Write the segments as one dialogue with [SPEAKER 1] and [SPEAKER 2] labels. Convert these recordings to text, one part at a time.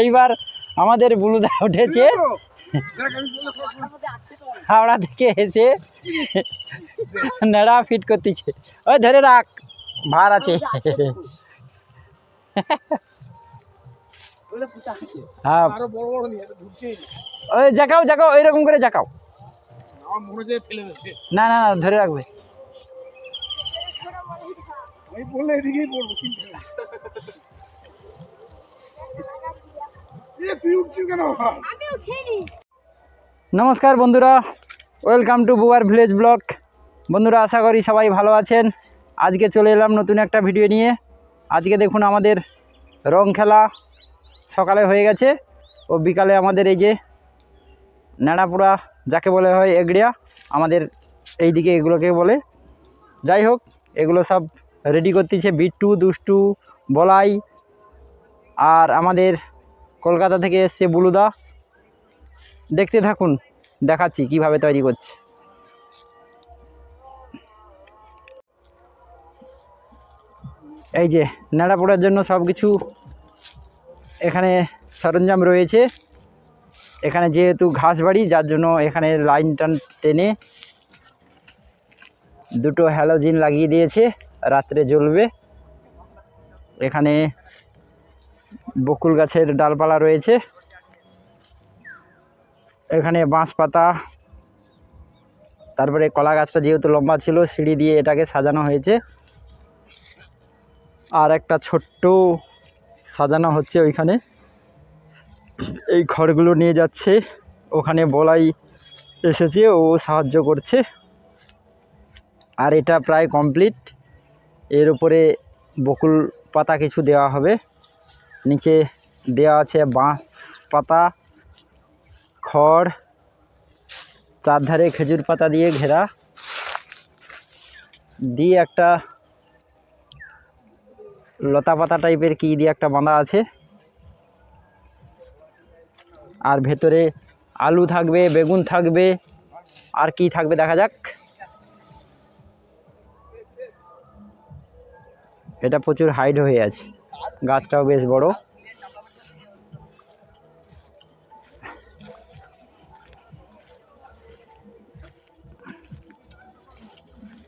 [SPEAKER 1] এইবার আমাদের বুলুদা উঠেছে। হাওড়া থেকে এসে নেড়া ফিট করতেছে। ওই ধরে রাখ, ভার আছে। হ্যাঁ। ওই জাকাও জাকাও, ওইরকম করে জাকাও। না না না, ধরে রাখবে।
[SPEAKER 2] আমি বললে এদিকেই পড়ব, চিন্তা নেই। এ, তুই উঠছিস কেন
[SPEAKER 3] আমি উঠিনি
[SPEAKER 1] নমস্কার বন্ধুরা ওয়েলকাম টু বুয়ার ভিলেজ ব্লক বন্ধুরা আশা করি সবাই ভালো আছেন। আজকে চলে এলাম নতুন একটা ভিডিও নিয়ে। আজকে দেখুন আমাদের রং খেলা সকালে হয়ে গেছে ও বিকালে আমাদের এই যে ন্যাড়াপুরা যাকে বলে হয় এগড়িয়া আমাদের এই দিকে এগুলোকে বলে। যাই হোক এগুলো সব রেডি করতেছে বিট্টু দুষ্টু বলাই আর আমাদের কলকাতা থেকে এসছে বুলুদা। দেখতে থাকুন, দেখাচ্ছি কীভাবে তৈরি করছে। এই যে নেড়া পোড়ার জন্য সব কিছু এখানে সরঞ্জাম রয়েছে। এখানে যেহেতু ঘাস বাড়ি, যার জন্য এখানে লাইন টান টেনে দুটো হ্যালোজিন লাগিয়ে দিয়েছে। রাত্রে জ্বলবে। এখানে বকুল গাছের ডালপালা রয়েছে। এখানে বাঁশ পাতা, তারপরে কলা গাছটা যেহেতু লম্বা ছিল, সিঁড়ি দিয়ে এটাকে সাজানো হয়েছে। আর একটা ছোট্ট সাজানো হচ্ছে ওইখানে। এই ঘরগুলো নিয়ে যাচ্ছে। ওখানে বলাই এসেছে, ও সাহায্য করছে। আর এটা প্রায় কমপ্লিট। এর উপরে বকুল পাতা কিছু দেওয়া হবে। নিচে দেওয়া আছে বাঁশ পাতা খড়, চারধারে খেজুর পাতা দিয়ে ঘেরা। দিয়ে একটা লতা পাতা টাইপের কি দিয়ে একটা বাঁধা আছে। আর ভেতরে আলু থাকবে, বেগুন থাকবে, আর কি থাকবে দেখা যাক। এটা প্রচুর হাইট হয়ে আছে। গাছটাও বেশ বড়।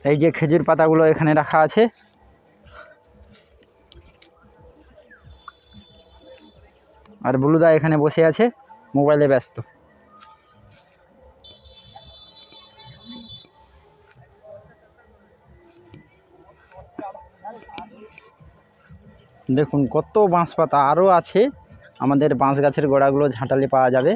[SPEAKER 1] এই যে খেজুর পাতাগুলো এখানে রাখা আছে। আর বুলুদা এখানে বসে আছে, মোবাইলে ব্যস্ত। দেখুন কত বাঁশ পাতা আরও আছে। আমাদের বাঁশ গাছের গোড়াগুলো ঝাঁটালে পাওয়া যাবে।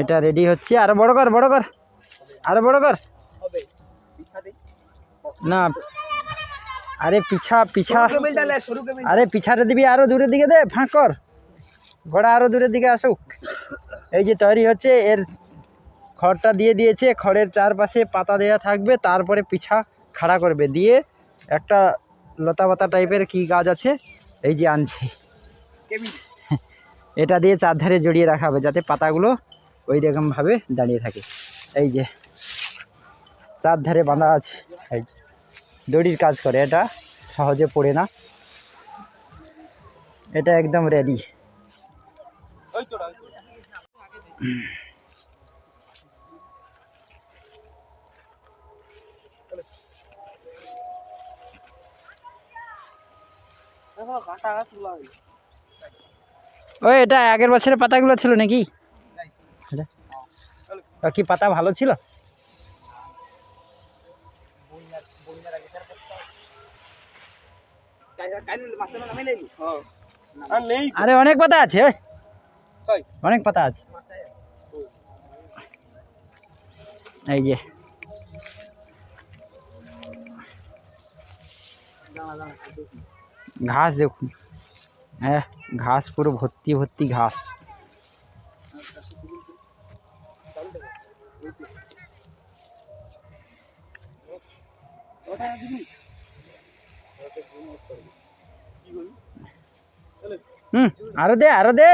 [SPEAKER 1] এটা রেডি হচ্ছে। আরও বড় কর বড় কর। আরও বড় কর। না আরে পিছা পিছা। আরে পিছাটা দিবি আরও দূরের দিকে দে ফাঁক কর। ঘোড়া আরও দূরের দিকে আসুক। এই যে তৈরি হচ্ছে এর খড়টা দিয়ে দিয়েছে। খড়ের চারপাশে পাতা দেওয়া থাকবে তারপরে পিছা খাড়া করবে। দিয়ে একটা লতা পাতা টাইপের কি গাছ আছে এই যে আনছে। এটা দিয়ে চারধারে জড়িয়ে রাখা হবে যাতে পাতাগুলো ওই রকমভাবে দাঁড়িয়ে থাকে। এই যে চারধারে বাঁধা আছে। এই দড়ির কাজ করে এটা সহজে পড়ে না। এটা একদম রেডি ওই এটা আগের বছরের পাতাগুলো ছিল নাকি? ও, কি পাতা ভালো ছিল? আরে অনেক পাতা আছে অনেক পাতা আছে। এই যে। ঘাস দেখুন। হ্যাঁ ঘাস পুরো ভর্তি ভর্তি ঘাস। হুম আরও দে আরও দে।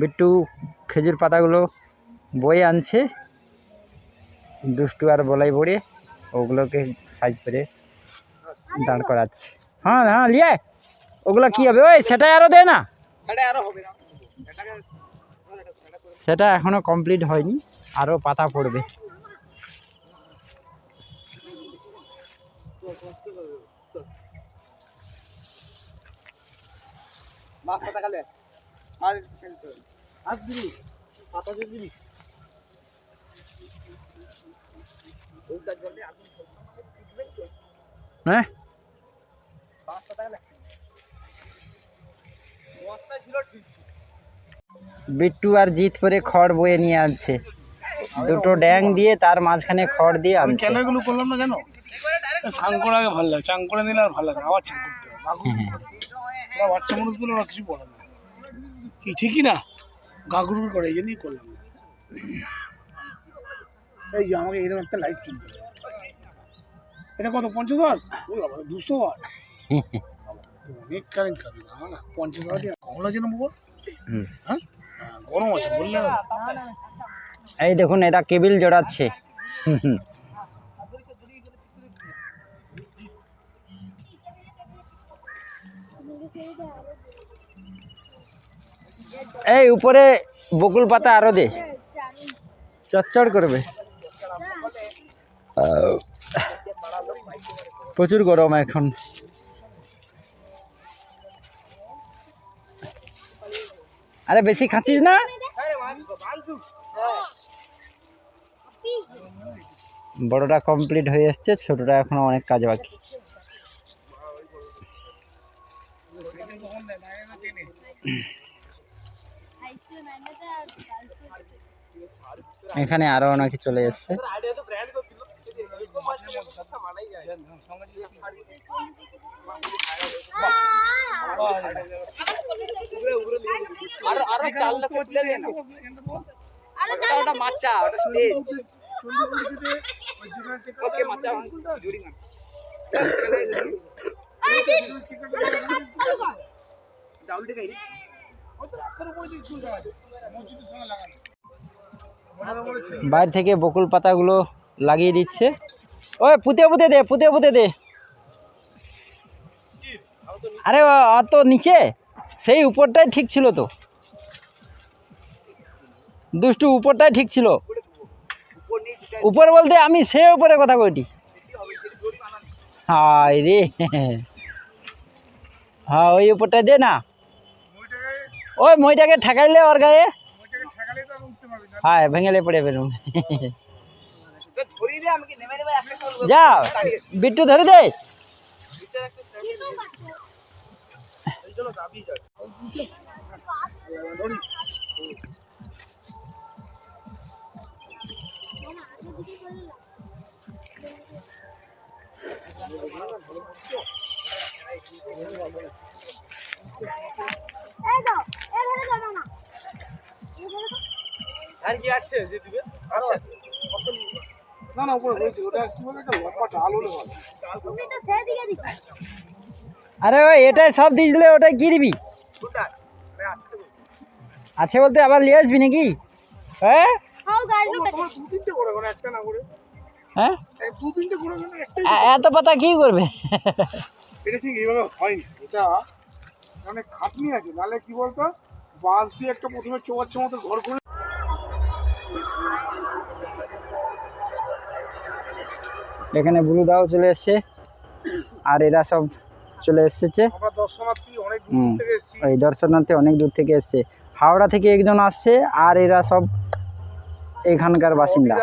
[SPEAKER 1] বিট্টু খেজুর পাতাগুলো বয়ে আনছে। দুষ্টু আর বলাই পড়ে ওগুলোকে সাইজ করে দাঁড় করাচ্ছে। হ্যাঁ হ্যাঁ লিয়ে ওগুলো কি হবে? ওই সেটাই আরও দে না। সেটা এখনও কমপ্লিট হয়নি। আরও পাতা পড়বে। হ্যাঁ? বিট্টু আর জিত করে খড় বয়ে নিয়ে আনছে। দুটো ড্যাং দিয়ে তার মাঝখানে খড় দিয়ে
[SPEAKER 2] আমি এগুলো করলাম না কেন স্নান করা আগে ভালো লাগে চান করে নিলে আর ভালো লাগে আবার চান করতে হবে। বাচ্চা মানুষগুলো ওরা কিছু বলে না। কি ঠিকই না? গাগুর করে এই জন্যই করলাম। এই যে আমাকে এরকম একটা লাইট কিনতে হবে। এটা কত পঞ্চাশ হাজার দুশো ওয়াট অনেক কারেন্ট খাবি না পঞ্চাশ হাজার দিয়ে কমলা যেন বল। হ্যাঁ? হ্যাঁ, গরম আছে বললে
[SPEAKER 1] এই দেখুন, এটা কেবিল জড়াচ্ছে। এই উপরে বকুল পাতা আরও দে। চচ্চড় করবে। প্রচুর গরম এখন। আরে বেশি খাচ্ছিস না? বড়টা কমপ্লিট হয়ে এসছে, ছোটটা এখনও অনেক কাজ বাকি। এখানে আরও অনেকে চলে এসছে।
[SPEAKER 3] আরও না ওটা
[SPEAKER 1] বাইরে থেকে বকুল পাতাগুলো লাগিয়ে দিচ্ছে। ওই পুঁতে পুঁতে দে, পুঁতে পুঁতে দে। আরে অত নিচে? সেই উপরটাই ঠিক ছিল তো। দুষ্টু উপরটাই ঠিক ছিল। উপর বলতে আমি সে উপরে কথা কইটি। হায় রে। হ্যাঁ ওই উপরটা দে না। ওই মইটাকে ঠেকাইলে ওর গায়ে। হ্যাঁ ভেঙেলে পড়ে বেরুন
[SPEAKER 3] ধরিয়ে দে।
[SPEAKER 1] দে
[SPEAKER 2] না না উপরে বলছি ওটা কি বলে একটা
[SPEAKER 1] আরে ওই এটাই সব দিয়ে দিলে ওটাই আছে বলতে আবার নিয়ে আসবি নাকি? হ্যাঁ
[SPEAKER 2] তোমার দু তিনটে করে করে একটা না করে
[SPEAKER 1] হ্যাঁ?
[SPEAKER 2] দু তিনটে
[SPEAKER 1] এত পাতা কি করবে?
[SPEAKER 2] এটা ঠিক এইভাবে হয়নি। এটা অনেক খাটনি আছে নাহলে কি বলতো? বাঁশ দিয়ে একটা প্রথমে চৌবাচ্চা মতো ঘর করে
[SPEAKER 1] এখানে বুলুদাও চলে এসছে আর এরা সব চলে এসেছে।
[SPEAKER 2] অনেক দূর থেকে এসেছি।
[SPEAKER 1] ওই দর্শনার্থী অনেক দূর থেকে এসছে। হাওড়া থেকে একজন আসছে আর এরা সব এখানকার বাসিন্দা।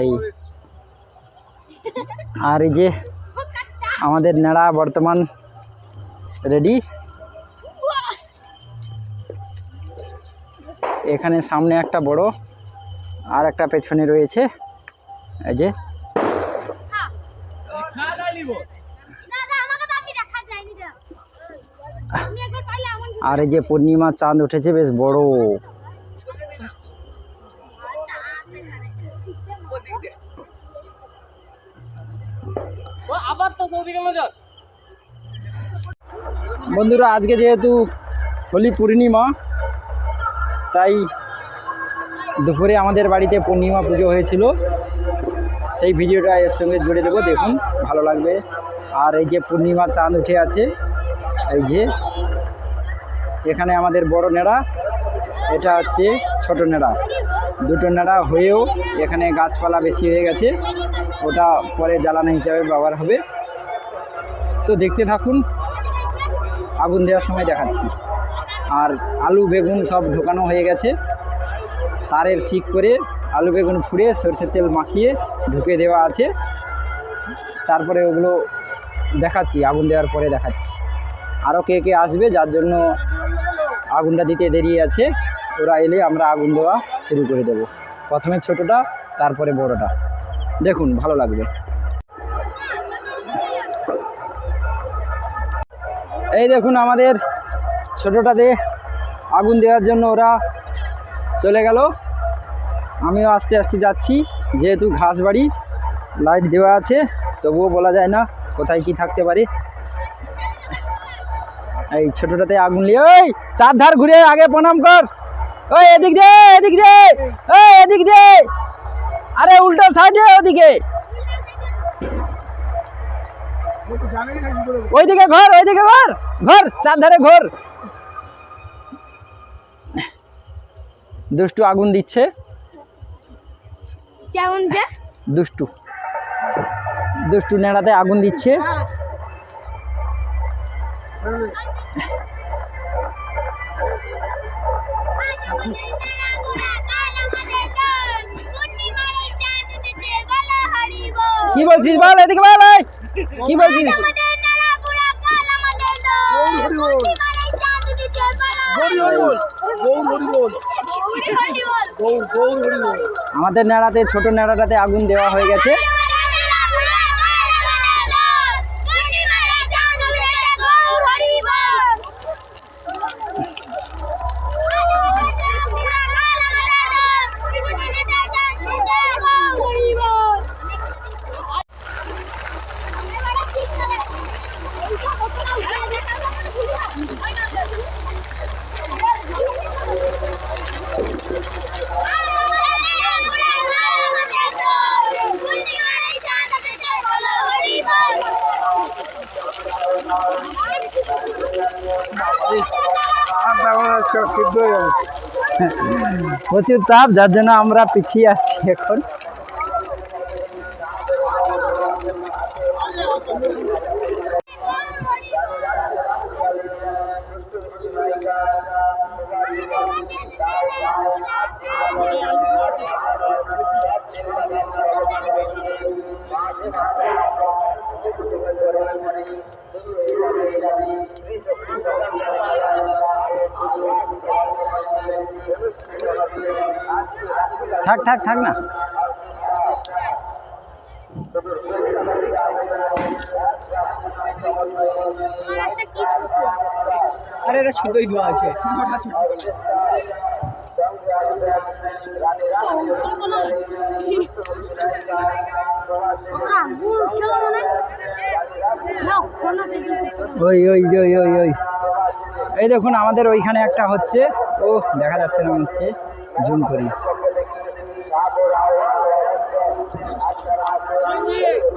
[SPEAKER 1] এই। আর এই যে আমাদের নেড়া বর্তমান রেডি। এখানে সামনে একটা বড় আর একটা পেছনে রয়েছে। এই যে। আর এই যে পূর্ণিমা চাঁদ উঠেছে, বেশ বড়। বন্ধুরা, আজকে যেহেতু হোলি পূর্ণিমা, তাই দুপুরে আমাদের বাড়িতে পূর্ণিমা পুজো হয়েছিল। সেই ভিডিওটা এর সঙ্গে জুড়ে দেবো, দেখুন, ভালো লাগবে। আর এই যে পূর্ণিমা চাঁদ উঠে আছে, এই যে এখানে আমাদের বড় নেড়া, এটা হচ্ছে ছোট নেড়া। দুটো নেড়া হয়েও এখানে গাছপালা বেশি হয়ে গেছে, ওটা পরে জ্বালানি হিসাবে ব্যবহার হবে। তো দেখতে থাকুন, আগুন দেওয়ার সময় দেখাচ্ছি। আর আলু বেগুন সব ঢোকানো হয়ে গেছে। তারের শিক করে আলু বেগুন ফুড়ে সরষের তেল মাখিয়ে ঢুকে দেওয়া আছে। তারপরে ওগুলো দেখাচ্ছি, আগুন দেওয়ার পরে দেখাচ্ছি। আরও কে কে আসবে, যার জন্য আগুনটা দিতে দেরি আছে, ওরা এলে আমরা আগুন দেওয়া শুরু করে দেব। প্রথমে ছোটোটা, তারপরে বড়টা। দেখুন, ভালো লাগবে। এই দেখুন আমাদের ছোটোটাতে আগুন দেওয়ার জন্য ওরা চলে গেল। আমিও আস্তে আস্তে যাচ্ছি, যেহেতু ঘাস বাড়ি, লাইট দেওয়া আছে, তবুও বলা যায় না কোথায় কি থাকতে পারে। এই ছোটটাতে আগুন নিয়ে ওই চার ধার ঘুরে আগে প্রণাম কর। ওই এদিক দে এদিক দে ওই এদিক দে। আরে উল্টো সাইডে ওদিকে। ওইদিকে ঘর ওইদিকে ঘর ঘর চার ধারে ঘর। দুষ্টু আগুন দিচ্ছে।
[SPEAKER 4] কেমন যে?
[SPEAKER 1] দুষ্টু। দুষ্টু নেড়াতে আগুন দিচ্ছে। কি বলছিস বল এদিকে বল। কি বলছিস? আমাদের নেড়াতে ছোট নেড়াটাতে আগুন দেওয়া হয়ে গেছে। প্রচুর তাপ যার জন্য আমরা পিছিয়ে আসছি এখন। থাক থাক থাক না।
[SPEAKER 3] আরে এটা ছোটই দোয়া আছে।
[SPEAKER 1] ওই ওই ওই ওই ওই। এই দেখুন আমাদের ওইখানে একটা হচ্ছে। ও দেখা যাচ্ছে না হচ্ছে। জুম করি।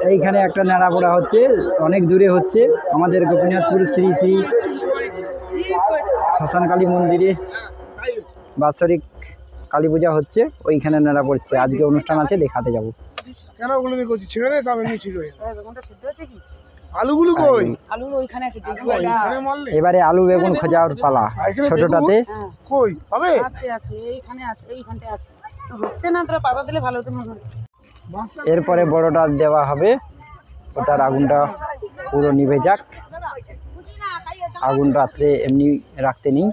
[SPEAKER 1] এইখানে একটা নেড়া পড়া হচ্ছে অনেক দূরে হচ্ছে। আমাদের গোপীনাথপুর শ্রী শ্রী শ্মশানকালী মন্দিরে বাৎসরিক কালী পূজা হচ্ছে ওইখানে নেড়া পড়ছে। আজকে অনুষ্ঠান আছে দেখাতে যাব।
[SPEAKER 2] কেন ওগুলো দিয়ে করছি ছেড়ে দে সব এমনি ঠিক আলুগুলো কই?
[SPEAKER 3] আলু ওইখানে আছে
[SPEAKER 2] কই? এখানে মারলে?
[SPEAKER 1] এবারে আলু বেগুন খোঁজার পালা ছোটটাতে।
[SPEAKER 2] কই? হবে?
[SPEAKER 3] আছে আছে এইখানে আছে এইখানটা আছে। হচ্ছে না তোরা পাতা দিলে ভালো হতো মনে হয়।
[SPEAKER 1] এরপরে বড়টা দেওয়া হবে। ওটার আগুনটা পুরো নিভে যাক। আগুন রাত্রে এমনি রাখতে নেই।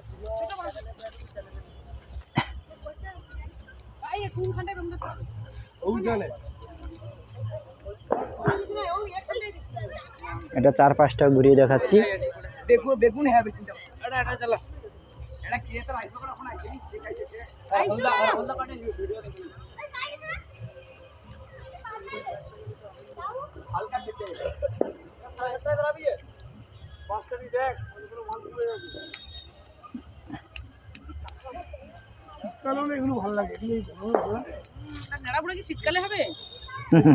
[SPEAKER 1] এটা চার পাঁচটা ঘুরিয়ে দেখাচ্ছি।
[SPEAKER 2] এগুলো ভালো লাগে এগুলো ভালো লাগে।
[SPEAKER 5] নাড়াপুরা কি শীতকালে হবে?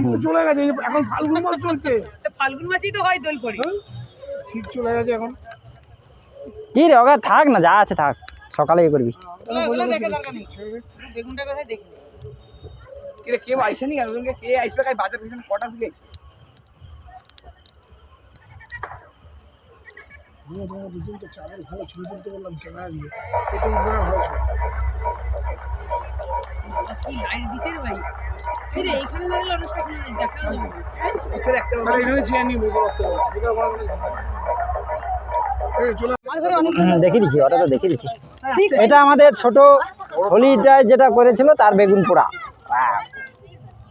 [SPEAKER 2] তো চলে গেছে এখন ফাল্গুন মাস চলছে।
[SPEAKER 5] তো ফাল্গুন মাসেই তো হয় দোল পড়ে।
[SPEAKER 2] হ্যাঁ? শীত চলে গেছে এখন।
[SPEAKER 1] কি রে ওগা থাক না যা আছে থাক সকালে ইয়ে করবি।
[SPEAKER 5] ওগুলো- ওগুলো দেখে দরকার নেই। বেগুনটা কোথায় দেখি
[SPEAKER 3] কি রে কেউ আইছে নি কে আইসবে? কাই বাজার পিছনে কটা দিকে
[SPEAKER 2] আমরা তোমার দুজন তো চালের ভালো ছবি তুলতে বললাম ক্যামেরা দিয়ে এটা ভালো ছবি।
[SPEAKER 5] লাইট দিছে রে ভাই। এখানে দাঁড়িয়ে অনুষ্ঠান দেখা যাবে
[SPEAKER 3] একটা
[SPEAKER 2] চেয়ার নিয়ে বসে রাখতে
[SPEAKER 1] দিছি ওটা তো দেখিয়ে দিছি। এটা আমাদের ছোট হোলিটায় যেটা করেছিল তার বেগুন পোড়া।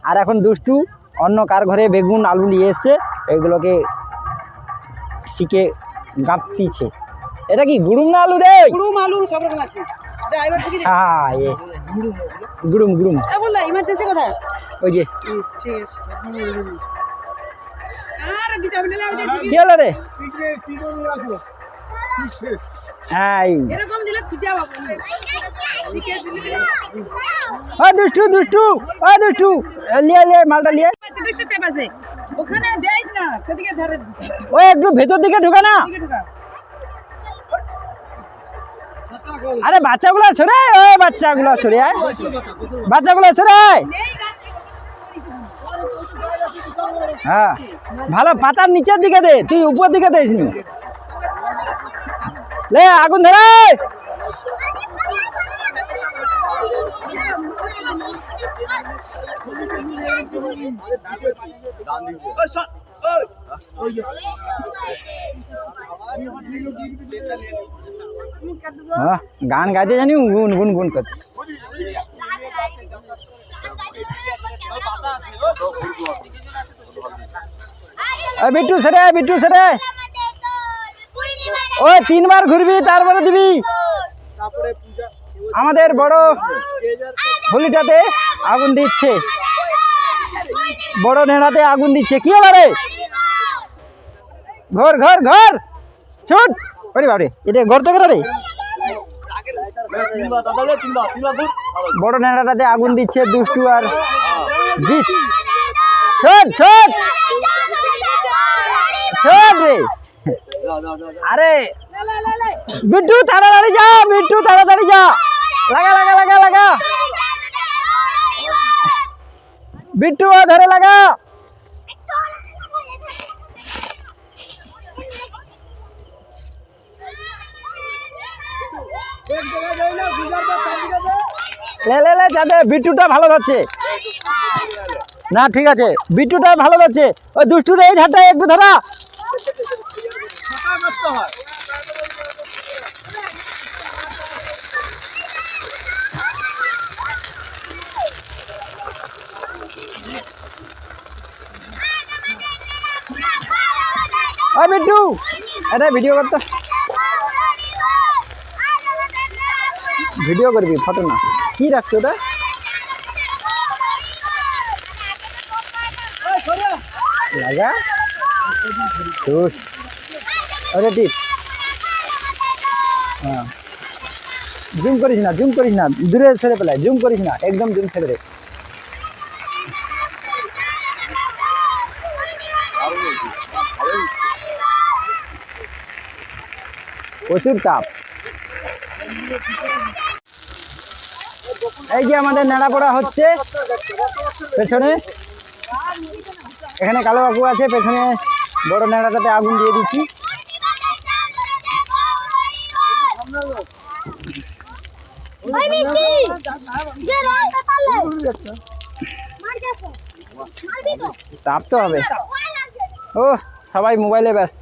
[SPEAKER 1] আর এখন দুষ্টু অন্য কার ঘরে বেগুন আলু নিয়ে এসছে এগুলোকে শিখে গাঁপতিছে এটা কি গুড়ুম না আলু রে?
[SPEAKER 5] গুড়ুম আলু সব রকম আছে।
[SPEAKER 1] হ্যাঁ এ। গুড়ুম গুড়ুম।
[SPEAKER 5] ইমার্জেন্সি কোথায়?
[SPEAKER 1] ওই যে।
[SPEAKER 5] ঠিক আছে।
[SPEAKER 1] কি হলো রে? দুষ্টু দুষ্টু। ও দুষ্টু। লিয়ে লিয়ে মালটা লিয়ে।
[SPEAKER 5] সেপ আছে। ওখানে দেয়স না সেদিকে ধারে
[SPEAKER 1] ও একটু ভেতর দিকে ঢুকা না। আরে বাচ্চাগুলো সরে ও বাচ্চাগুলো সরে আয় বাচ্চাগুলো সরে আয় হ্যাঁ ভালো পাতার নিচের দিকে দে তুই উপর দিকে দিস নি। লে আগুন ধরে। আয়। হ্যাঁ, গান গাইতে জানি, গুন গুন গুন করছে। ও বিট্টু সরে বিট্টু সরে। ওই তিনবার ঘুরবি, তারপরে দিবি। আমাদের বড় হোলিটাতে আগুন দিচ্ছে। বড় নেড়াতে আগুন দিচ্ছে। কি হলো রে? ঘর ঘর ঘর! ছুট! ওরে বাবারে এটা ঘর তো কেন রে বড় নেড়াটাতে আগুন দিচ্ছে দুষ্টু আর জিত ছোট ছোট! ছোট রে! আরে, বিট্টু, তাড়াতাড়ি যা, বিট্টু, তাড়াতাড়ি যা। লাগা লাগা লাগা লাগা বিট্টু ধরে লাগা। লে লে লে বিট্টুটা ভালো ধরছে। না, ঠিক আছে, বিট্টুটা ভালো ধরছে। ওই দুষ্টুটা এই ঝাড়টা একটু ধরা। বিট্টু এটা ভিডিও করতো। ভিডিও করবি, ফটো না। কি রাখছো ওটা? লাগা। আরে টিপ হ্যাঁ। জুম করিস না, জুম করিস না। দূরে ছেড়ে পেলায় জুম করিস না, একদম জুম ছেড়ে দে। প্রচুর তাপ এই যে আমাদের নেড়া পড়া হচ্ছে পেছনে। এখানে কালো কাকু আছে পেছনে বড় নেড়াটাতে আগুন দিয়ে দিচ্ছি। তাপ তো হবে। ও সবাই মোবাইলে ব্যস্ত।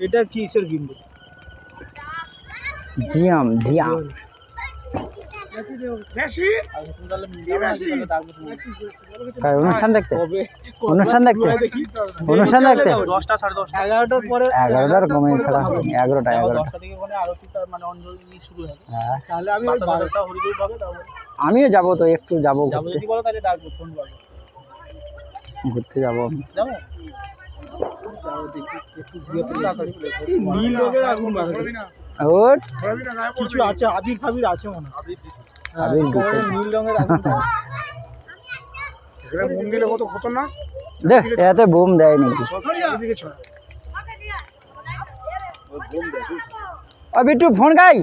[SPEAKER 2] এটা কিসের গিম্বল
[SPEAKER 1] জিয়াম জিয়াম। অনুষ্ঠান দেখতে? অনুষ্ঠান দেখতে? অনুষ্ঠান দেখতে?
[SPEAKER 2] এগারোটার পরে
[SPEAKER 1] এগারোটার কমে ছাড়া এগারোটা এগারোটা।
[SPEAKER 2] মানে মানে অঞ্জলি শুরু হবে
[SPEAKER 1] হ্যাঁ। আমিও যাব তো একটু যাব ঘুরতে। যাব?
[SPEAKER 2] নীল রঙের আগুন
[SPEAKER 1] ওর?
[SPEAKER 2] কিছু আছে আবির ফাবির আছে মনে হয়। নীল রঙের আগুন এখানে মন্দিরে কত খতরনাক?
[SPEAKER 1] দেখ এতে বোম দেয় নাকি?
[SPEAKER 2] এদিকে ছড়া
[SPEAKER 1] ও বিট্টু ফোন গাই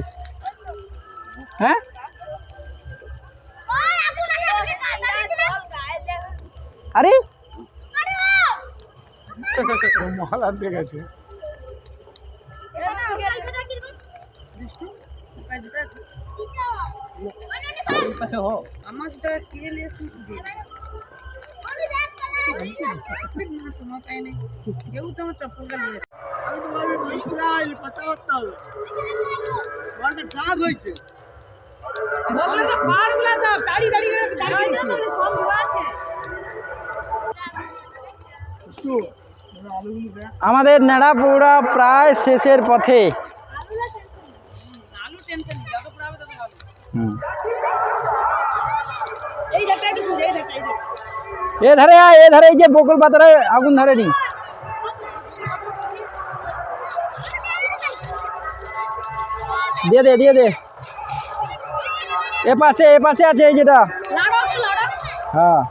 [SPEAKER 1] হ্যাঁ
[SPEAKER 2] মহাল আনতে গেছে।
[SPEAKER 5] দাঁড়িয়ে দাঁড়িয়ে করে দাঁড়িয়ে দিচ্ছে।
[SPEAKER 1] আমাদের নেড়াপুরা প্রায় শেষের পথে। এ ধারে এ ধারে এই যে বকুল পাতারে আগুন ধরে নি দিয়ে দে দিয়ে দে। এ পাশে এ পাশে আছে এই যেটা। হ্যাঁ।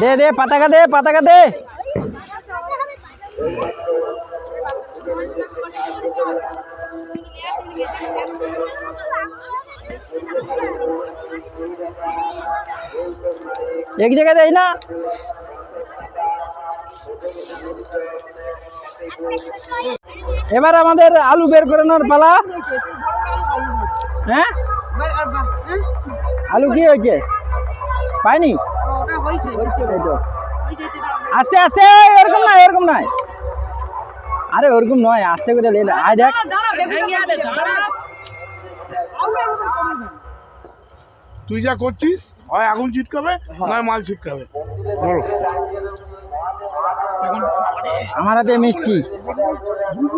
[SPEAKER 1] দে দে, পাতাকা দে পাতাকা দে। এক জায়গায় দেয় না। এবার আমাদের আলু বের করে নেওয়ার পালা। হ্যাঁ? আলু কি হয়েছে? পাইনি? আস্তে আস্তে এরকম নয় এরকম নয়। আরে ওরকম নয় আস্তে করে লে আয় দেখ।
[SPEAKER 2] তুই যা করছিস হয় আগুন ছিটকাবে নয় মাল ছিটকাবে। বলো।
[SPEAKER 1] আমার হাতে মিষ্টি।
[SPEAKER 2] ভুরু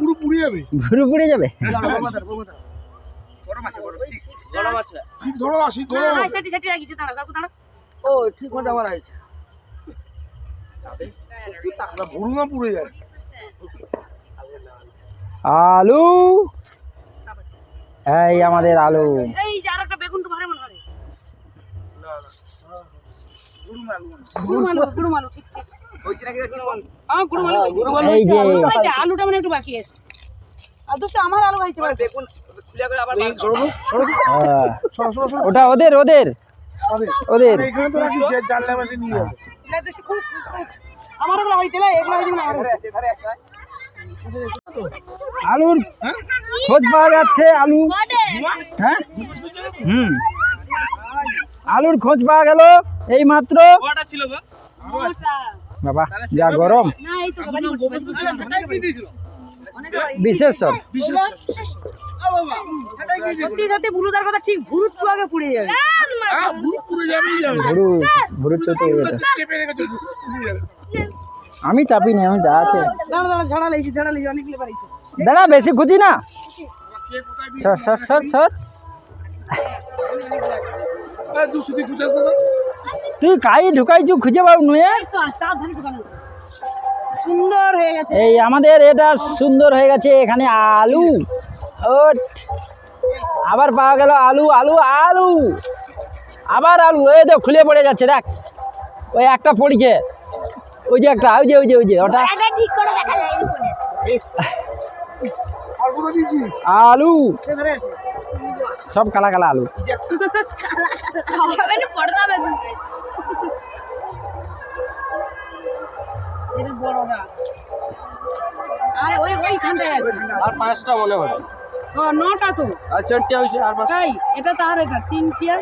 [SPEAKER 2] ভুরু পুড়ে যাবে।
[SPEAKER 1] ঘুরে পুড়ে যাবে।
[SPEAKER 2] শীত ধরো না শীত ধরো।
[SPEAKER 5] সেটি, সেটি রাখিছি, দাঁড়া, কাকু, দাঁড়া।
[SPEAKER 2] ভুরু না পুড়ে যায়।
[SPEAKER 1] আলু। এই আমাদের আলু।
[SPEAKER 5] এই যে আরেকটা বেগুন তো মনে হয়। ঠিক, ঠিক। হ্যাঁ, আলুটা মানে একটু বাকি আছে। আর দুটো আমার আলু হয়েছে। বাকি।
[SPEAKER 1] হ্যাঁ,
[SPEAKER 2] সরো সরো সরো।
[SPEAKER 1] ওটা ওদের ওদের। ওদের। আলুর খোঁজ পাওয়া যাচ্ছে আলু। হ্যাঁ? হুম। আলুর খোঁজ পাওয়া গেল এই মাত্র বাবা যা গরম।
[SPEAKER 5] না, এই তো বাড়ি করছি, বাড়ি করছি। অনেকে বাড়ি।
[SPEAKER 1] বিশেষ সব
[SPEAKER 5] সত্যি সত্যি বুলুদার কথা ঠিক ভুরুত চুয়াকে পুড়ে যাবে।
[SPEAKER 2] ভুরু পুড়ে যাবেই যাবে।
[SPEAKER 1] ভুরু ভুরু চতে গেছে
[SPEAKER 2] চেপে রেখেছো পুড়ে যাবে
[SPEAKER 1] আমি চাপি নি আমি যা আছে।
[SPEAKER 5] দাঁড়া দাঁড়া ঝাড়া লেগেছি ঝাড়া লেগেছি অনেকগুলো বাড়িতে
[SPEAKER 1] দাঁড়া বেশি খুঁজি না। সর সর সর সর। তুই কাই ঢুকাইছু খুঁজে পাবো নুয়ে
[SPEAKER 5] সুন্দর হয়ে গেছে।
[SPEAKER 1] এই আমাদের এটা সুন্দর হয়ে গেছে এখানে আলু। ওট। আবার পাওয়া গেল আলু আলু আলু। আবার আলু এই তো খুলে পড়ে যাচ্ছে দেখ। ওই একটা পড়ছে। ওই যে একটা ওই যে ওই যে ওই যে ওটা।
[SPEAKER 4] ঠিক করে দেখা যায়
[SPEAKER 1] আলু। সব কালা কালা আলু।
[SPEAKER 5] আর ওই ওইখানটায় আছে।
[SPEAKER 6] আর পাঁচটা মনে হয়।
[SPEAKER 5] ও নটা তো।
[SPEAKER 6] আর চারটে হয়েছে আর পাঁচটা।
[SPEAKER 5] তাই এটা তার এটা তিনটে। আর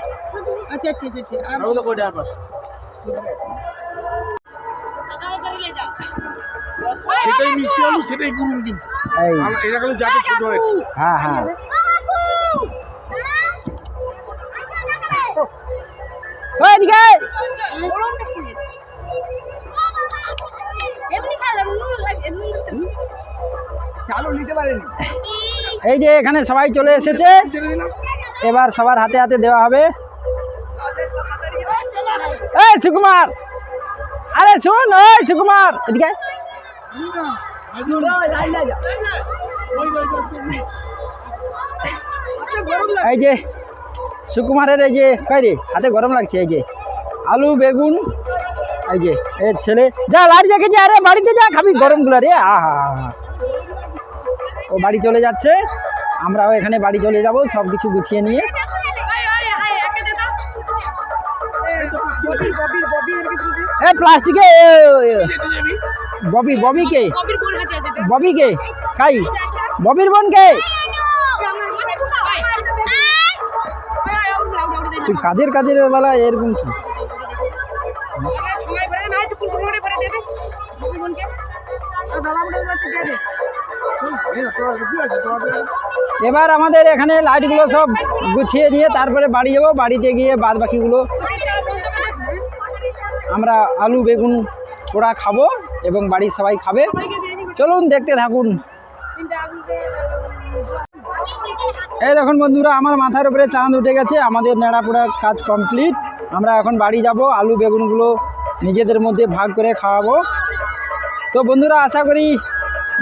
[SPEAKER 5] চারটে চারটে। আর
[SPEAKER 6] আমি কয়টা আর পাঁচটা?
[SPEAKER 2] সেটাই মিষ্টি আলু সেটাই কিন্তু। এটা খালি যাতে ছোট হয়।
[SPEAKER 1] হ্যাঁ হ্যাঁ। ওই এদিকে এই যে এখানে সবাই চলে এসেছে। এবার সবার হাতে হাতে দেওয়া হবে। সুকুমার! আরে শুন ওই সুকুমার! এদিকে এই যে সুকুমারের এই যে কই রে? হাতে গরম লাগছে, এই যে। আলু, বেগুন এই যে এর ছেলে, যা লাড়ি দেখে যা, আরে বাড়িতে যা, খাবি গরমগুলো রে আহা ও বাড়ি চলে যাচ্ছে, আমরাও এখানে বাড়ি চলে যাব সব কিছু গুছিয়ে নিয়ে। এ, প্লাস্টিকে ববি ববি কে? ববি কে? কাই? ববির বোন কে? তুই কাজের কাজের বেলা এরকম কি? এবার আমাদের এখানে লাইটগুলো সব গুছিয়ে নিয়ে তারপরে বাড়ি যাব। বাড়িতে গিয়ে বাদ বাকিগুলো আমরা আলু, বেগুন, পোড়া খাব এবং বাড়ির সবাই খাবে। চলুন, দেখতে থাকুন। এই দেখুন বন্ধুরা, আমার মাথার উপরে চাঁদ উঠে গেছে। আমাদের নেড়া পোড়ার কাজ কমপ্লিট আমরা এখন বাড়ি যাব, আলু, বেগুনগুলো নিজেদের মধ্যে ভাগ করে খাওয়াবো। তো বন্ধুরা, আশা করি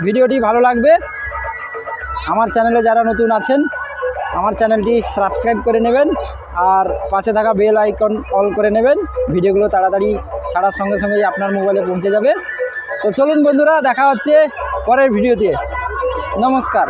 [SPEAKER 1] ভিডিওটি ভালো লাগবে। আমার চ্যানেলে যারা নতুন আছেন, আমার চ্যানেলটি সাবস্ক্রাইব করে নেবেন আর পাশে থাকা বেল আইকন অল করে নেবেন। ভিডিওগুলো তাড়াতাড়ি ছাড়ার সঙ্গে সঙ্গেই আপনার মোবাইলে পৌঁছে যাবে। তো চলুন বন্ধুরা, দেখা হচ্ছে পরের ভিডিওতে। নমস্কার।